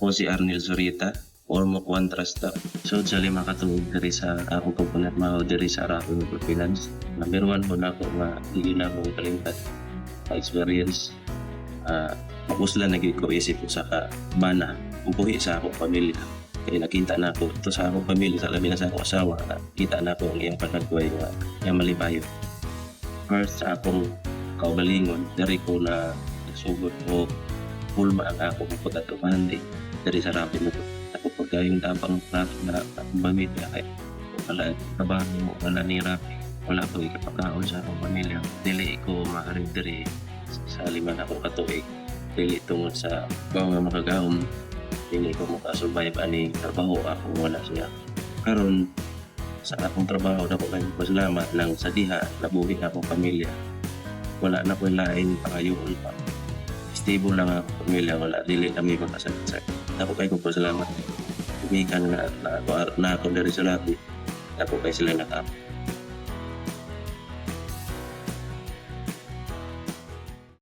Ako si Arnel Zurita, former Quantrasta. So, sa lima katuig diri sa akong komponent mao diri sa Rapid Microfinance. Number one po na ako nga hindi na akong kalimtan sa experience. Uh, Mapusla naging ko isip ko sa kabana, upuhi sa akong pamilya. Kaya nakita na ako ito sa akong pamilya, sa labi na sa akong asawa, nakita na ako ang iyang panagway nga iyang malibayo. First sa akong kaugalingon, dari ko na nasugod ko pulma ang akong pagkatumahan di dari sa rapi mo ako pagka yung tapang rapi na pamilya ay wala trabaho wala ni rapi wala ko ikapakaon sa akong pamilya dili ko maaring diri sa lima na akong katuig dili tungod sa bawa nga makagahom dili ko makasurvive ani trabaho ako wala siya. Karon sa akong trabaho na ko kayo pasalamat lang sa diha nabuhi akong pamilya wala na ko lain pangayoon pa stable lang ako. Pamilya wala. Dili kami magkasakit ako kay ko pasalamat. Umikan nga na ako na ako dari sa labi. Ako kay sila nakap